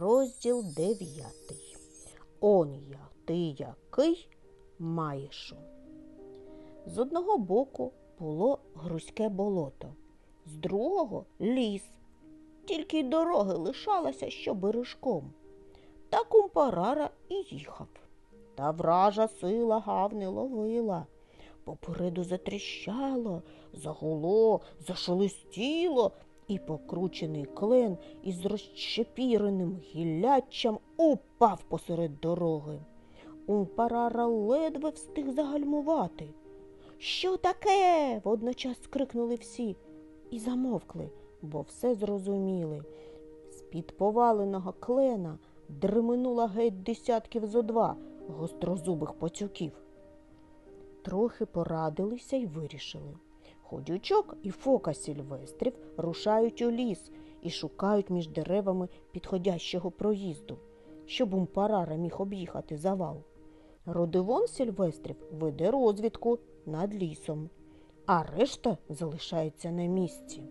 Розділ дев'ятий. Он я, ти який маєшу. З одного боку було грузьке болото, з другого ліс. Тільки й дороги лишалася, що бережком. Та кумпарара і їхав. Та вража сила гав не ловила. Попереду затріщало, загуло, зашелестіло, і покручений клен із розщепіреним гілляччям упав посеред дороги. Умпарара ледве встиг загальмувати. Що таке? водночас скрикнули всі і замовкли, бо все зрозуміли. З-під поваленого клена дременула геть десятків зо два гострозубих пацюків. Трохи порадилися й вирішили. Ходючок і фока Сільвестрів рушають у ліс і шукають між деревами підходящого проїзду, щоб умпарара міг об'їхати завал. Родивон Сільвестрів веде розвідку над лісом, а решта залишається на місці.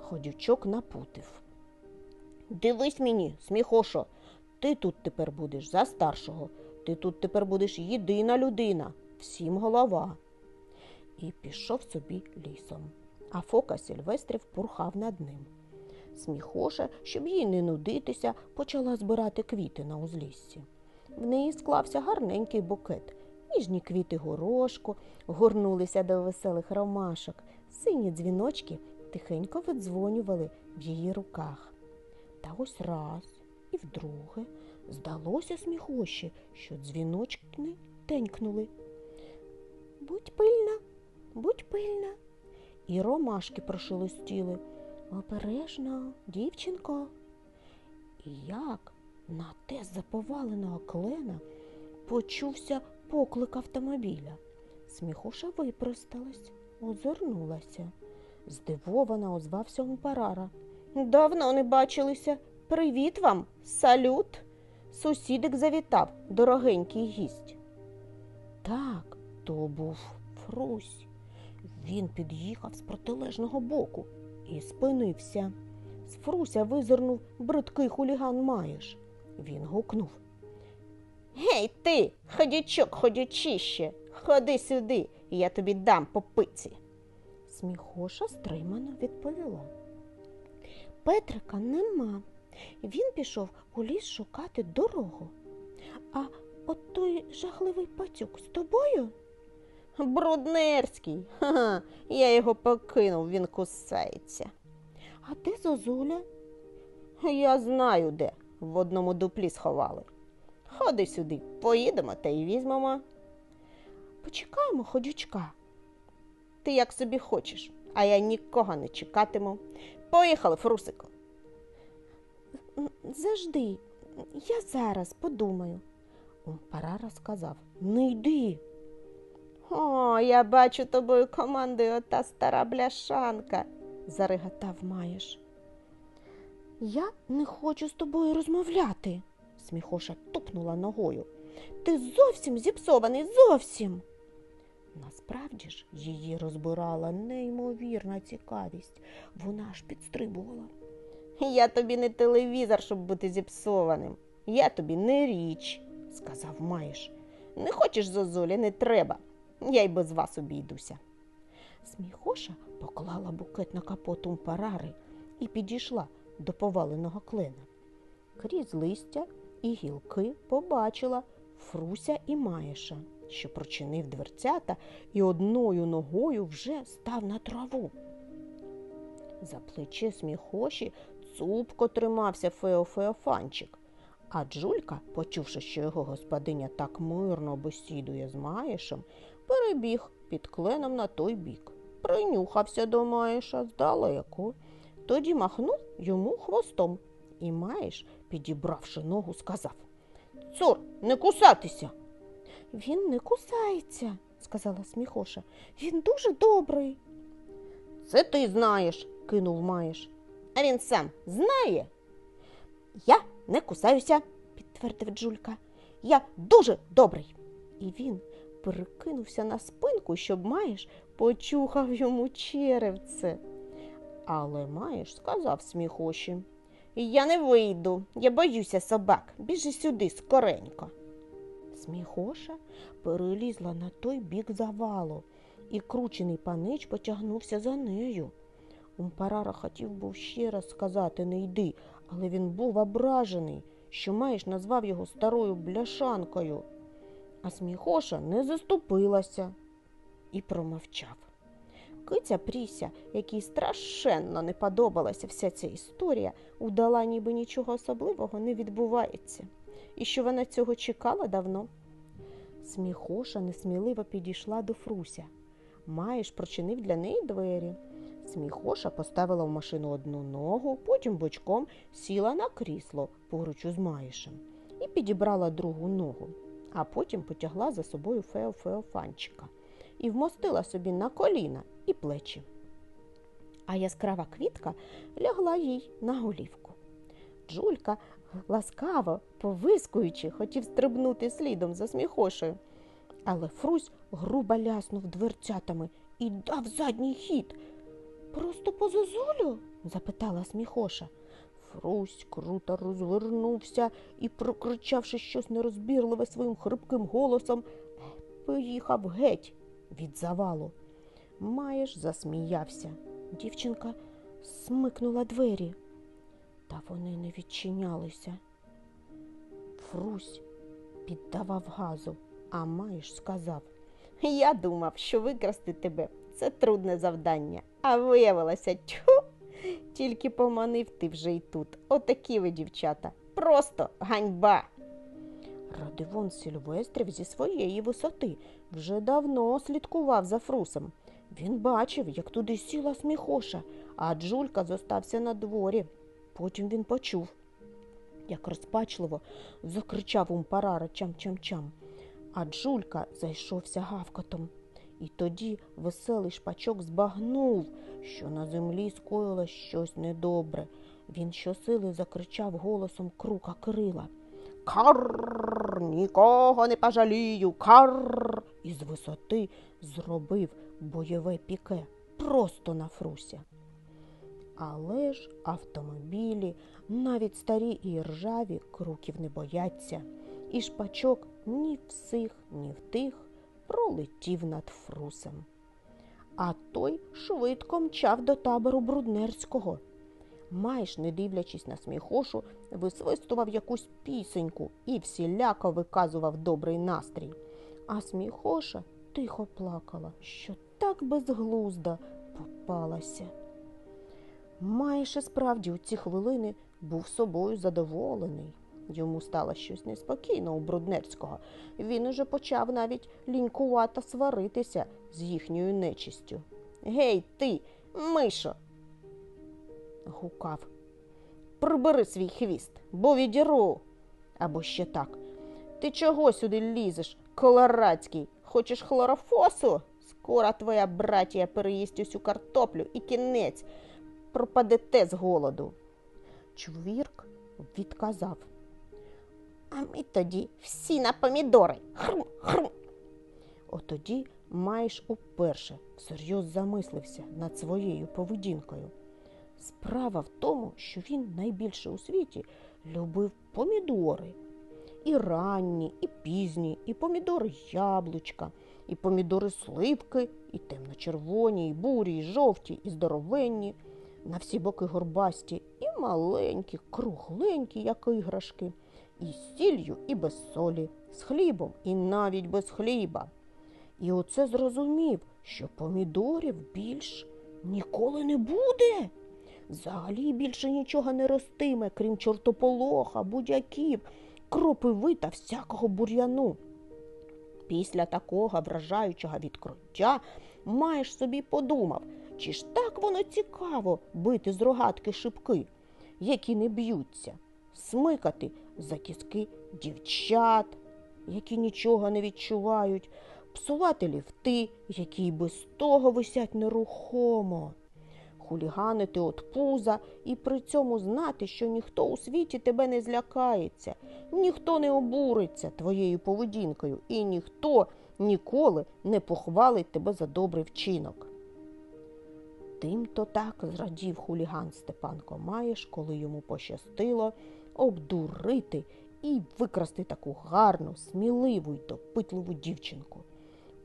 Ходючок напутив. Дивись мені, сміхошо, ти тут тепер будеш за старшого, ти тут тепер будеш єдина людина, всім голова. І пішов собі лісом, а фока Сільвестрів пурхав над ним. Сміхоша, щоб їй не нудитися, почала збирати квіти на узліссі. В неї склався гарненький букет. Ніжні квіти горошку горнулися до веселих ромашок. Сині дзвіночки тихенько видзвонювали в її руках. Та ось раз і вдруге здалося сміхоші, що дзвіночки тенькнули. Будь пильна, будь пильна. І ромашки прошелестіли. Обережно, дівчинко. І як на те заповаленого клена почувся поклик автомобіля. Сміхуша випросталась, озирнулася. Здивовано озвався Умпарара. Давно не бачилися. Привіт вам, салют. Сусідик завітав, дорогенький гість. Так, то був Фрусь. Він під'їхав з протилежного боку і спинився. З Фруся визирнув бридкий хуліган Маєш. Він гукнув. Гей, ти, ходячок ходячище, ходи сюди, я тобі дам по пиці. Сміхоша стримано відповіла. Петрика нема. Він пішов у ліс шукати дорогу. А от той жахливий пацюк з тобою? Бруднерський. Ха-ха, я його покинув, він кусається. А де Зозуля? Я знаю де. В одному дуплі сховали. Ходи сюди, поїдемо та й візьмемо. Почекаємо ходючка. Ти як собі хочеш, а я нікого не чекатиму. Поїхали, Фрусику. Завжди, я зараз подумаю. Умпарара сказав Не йди. О, я бачу тобою командою ота стара бляшанка, зареготав Маєш. Я не хочу з тобою розмовляти, сміхоша тупнула ногою. Ти зовсім зіпсований, зовсім. Насправді ж її розбирала неймовірна цікавість. Вона аж підстрибувала. Я тобі не телевізор, щоб бути зіпсованим. Я тобі не річ, сказав Маєш. Не хочеш зозулі, не треба. Я й без вас обійдуся. Сміхоша поклала букет на капот умпарари і підійшла до поваленого клена. Крізь листя і гілки побачила Фруся і Маєша, що прочинив дверцята і одною ногою вже став на траву. За плече сміхоші цупко тримався Феофеофанчик, а Джулька, почувши, що його господиня так мирно бесідує з Маєшем, перебіг під кленом на той бік, принюхався до Маєша здалеку, тоді махнув йому хвостом, і Маєш, підібравши ногу, сказав Цур, не кусатися. Він не кусається, сказала сміхоша. Він дуже добрий. Це ти знаєш, кинув Маєш. А він сам знає. Я не кусаюся, підтвердив Джулька. Я дуже добрий. І він перекинувся на спинку, щоб Маєш почухав йому черевце. Але Маєш сказав сміхоші. Я не вийду, я боюся собак. Біжи сюди скоренько. Сміхоша перелізла на той бік завалу, і кручений панич потягнувся за нею. Умпарара хотів був ще раз сказати не йди, але він був ображений, що маєш назвав його старою бляшанкою. А сміхоша не заступилася і промовчав. Киця Пріся, якій страшенно не подобалася вся ця історія, удала, ніби нічого особливого не відбувається, і що вона цього чекала давно. Сміхоша несміливо підійшла до Фруся. Маєш прочинив для неї двері. Сміхоша поставила в машину одну ногу, потім бочком сіла на крісло поруч із Маєшем і підібрала другу ногу, а потім потягла за собою Фео Феофанчика і вмостила собі на коліна і плечі. А яскрава квітка лягла їй на голівку. Джулька, ласкаво, повискуючи, хотів стрибнути слідом за сміхошею. Але Фрусь грубо ляснув дверцятами і дав задній хід. Просто по зозулю? запитала сміхоша. Фрусь круто розвернувся і, прокричавши щось нерозбірливе своїм хрипким голосом, поїхав геть від завалу. Маєш засміявся. Дівчинка смикнула двері, та вони не відчинялися. Фрусь піддавав газу, а Маєш сказав Я думав, що викрасти тебе це трудне завдання, а виявилося тьху, тільки поманив ти вже й тут. Отакі ви, дівчата, просто ганьба. Радивон Сільвестрів зі своєї висоти вже давно слідкував за фрусом. Він бачив, як туди сіла сміхоша, а Джулька зостався на дворі. Потім він почув, як розпачливо закричав умпарара чам-чам-чам, а Джулька зайшовся гавкотом. І тоді веселий шпачок збагнув, що на землі скоїлось щось недобре. Він щосили закричав голосом крука крила. Карр, нікого не пожалію, карр. І з висоти зробив бойове піке просто на фруся. Але ж автомобілі, навіть старі і ржаві, круків не бояться, і шпачок ні в сих, ні в тих пролетів над фрусем. А той швидко мчав до табору Бруднерського. Майж, не дивлячись на сміхошу, висвистував якусь пісеньку і всіляко виказував добрий настрій. А сміхоша тихо плакала, що так безглузда попалася. Майше справді у ці хвилини був собою задоволений. Йому стало щось неспокійно у Бруднерського. Він уже почав навіть лінькувато сваритися з їхньою нечистю. Гей, ти, Мишо, гукав. Прибери свій хвіст, бо відіру. Або ще так. Ти чого сюди лізеш, колорадський? Хочеш хлорофосу? Скоро твоя братія переїсть усю картоплю і кінець пропадете з голоду. Чвірк відказав. А ми тоді всі на помідори. Хрум, хрум. Отоді Майш уперше всерйоз замислився над своєю поведінкою. Справа в тому, що він найбільше у світі любив помідори. І ранні, і пізні, і помідори яблучка, і помідори сливки, і темно-червоні, і бурі, і жовті, і здоровенні, на всі боки горбасті, і маленькі, кругленькі, як іграшки, і з сіллю, і без солі, з хлібом, і навіть без хліба. І оце зрозумів, що помідорів більш ніколи не буде. Взагалі більше нічого не ростиме, крім чортополоха, будяків, кропиви та всякого бур'яну. Після такого вражаючого відкриття маєш собі подумав, чи ж так воно цікаво бити з рогатки шибки, які не б'ються, смикати за кіски дівчат, які нічого не відчувають, псувати ліфти, які й без того висять нерухомо хуліганити от пуза і при цьому знати, що ніхто у світі тебе не злякається, ніхто не обуриться твоєю поведінкою, і ніхто ніколи не похвалить тебе за добрий вчинок. Тим-то так зрадів хуліган Степан Комаєш, коли йому пощастило обдурити і викрасти таку гарну, сміливу й допитливу дівчинку.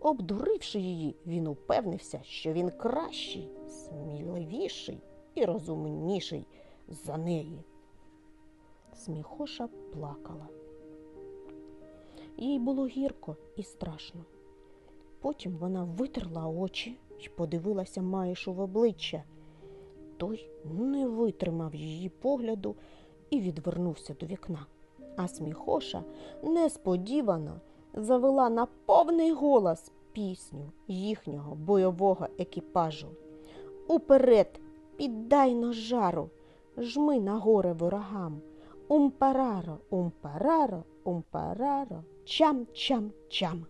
Обдуривши її, він упевнився, що він кращий, сміливіший і розумніший за неї. Сміхоша плакала. Їй було гірко і страшно. Потім вона витерла очі й подивилася Маїшу в обличчя. Той не витримав її погляду і відвернувся до вікна. А сміхоша несподівано завела на повний голос пісню їхнього бойового екіпажу. Уперед, піддай на жару, жми на горе ворогам. Умпараро, умпараро, умпараро, чам-чам-чам.